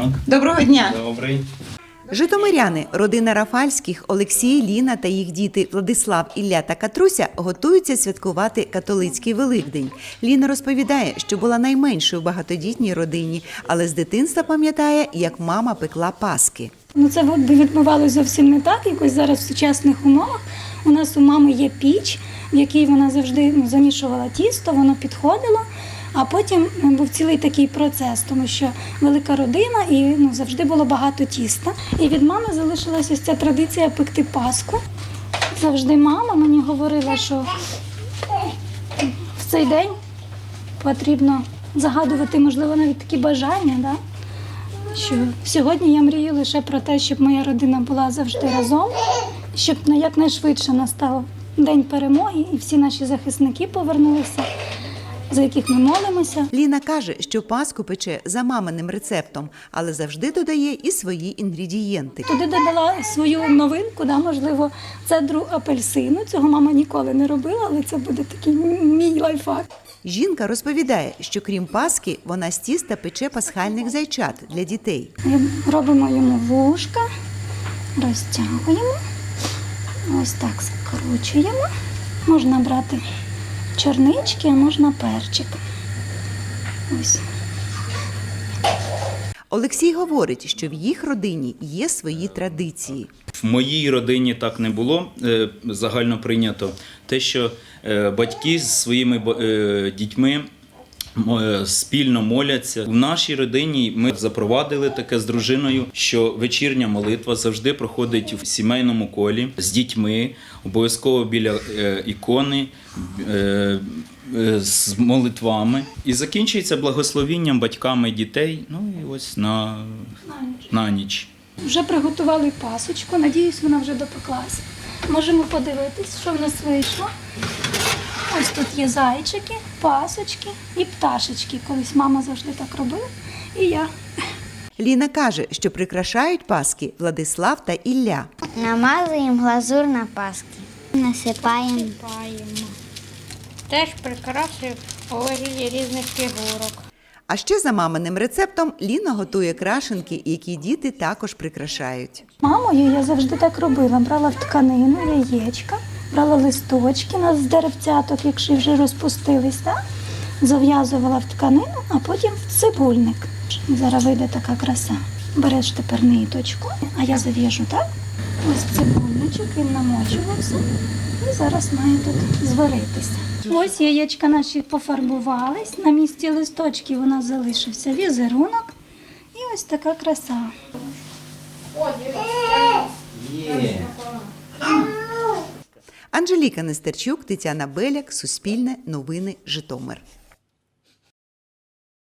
Так, Доброго дня! добрий. Житомиряни, родина Рафальських, Олексій, Ліна та їх діти Владислав, Ілля та Катруся готуються святкувати католицький Великдень. Ліна розповідає, що була найменшою в багатодітній родині, але з дитинства пам'ятає, як мама пекла паски. Ну це відбувалося зовсім не так. Якось зараз в сучасних умовах. У нас у мами є піч, в якій вона завжди ну, замішувала тісто, воно підходило. А потім ну, був цілий такий процес, тому що велика родина і ну, завжди було багато тіста. І від мами залишилася ця традиція пекти паску. Завжди мама мені говорила, що в цей день потрібно загадувати, можливо, навіть такі бажання. Да? що сьогодні я мрію лише про те, щоб моя родина була завжди разом, щоб на якнайшвидше настав день перемоги і всі наші захисники повернулися, за яких ми молимося. Ліна каже, що паску пече за маминим рецептом, але завжди додає і свої інгредієнти. Туди додала свою новинку, да, можливо, цедру апельсину. Цього мама ніколи не робила, але це буде такий мій лайфхак. Жінка розповідає, що крім паски, вона з тіста пече пасхальних зайчат для дітей. Ми робимо йому вушка, розтягуємо, ось так скручуємо. Можна брати чорнички, а можна перчик. Ось. Олексій говорить, що в їх родині є свої традиції. В моїй родині так не було е, загально прийнято. Те, що е, батьки з своїми е, дітьми спільно моляться. В нашій родині ми запровадили таке з дружиною, що вечірня молитва завжди проходить в сімейному колі з дітьми, обов'язково біля е, ікони. е, е, З молитвами і закінчується благословінням батьками дітей. Ну і ось на, на ніч. Вже приготували пасочку, надіюсь, вона вже допеклася. Можемо подивитись, що в нас вийшло. Ось тут є зайчики, пасочки і пташечки. Колись мама завжди так робила. І я. Ліна каже, що прикрашають паски Владислав та Ілля. Намазуємо глазур на паски. Насипаємо. Теж прикраси у вигляді різних фігурок. А ще за маминим рецептом Ліна готує крашенки, які діти також прикрашають. Мамою я завжди так робила. Брала в тканину яєчка, брала листочки з деревцяток, якщо вже розпустились, так? зав'язувала в тканину, а потім в цибульник. Зараз вийде така краса. Береш тепер ниточку, а я зав'яжу, так? Ось цибульничок, він намочувався. І зараз має тут зваритися. Ось яєчка наші пофарбувались. На місці листочків у нас залишився візерунок. І ось така краса. Анжеліка Нестерчук, Тетяна Беляк, Суспільне, Новини, Житомир.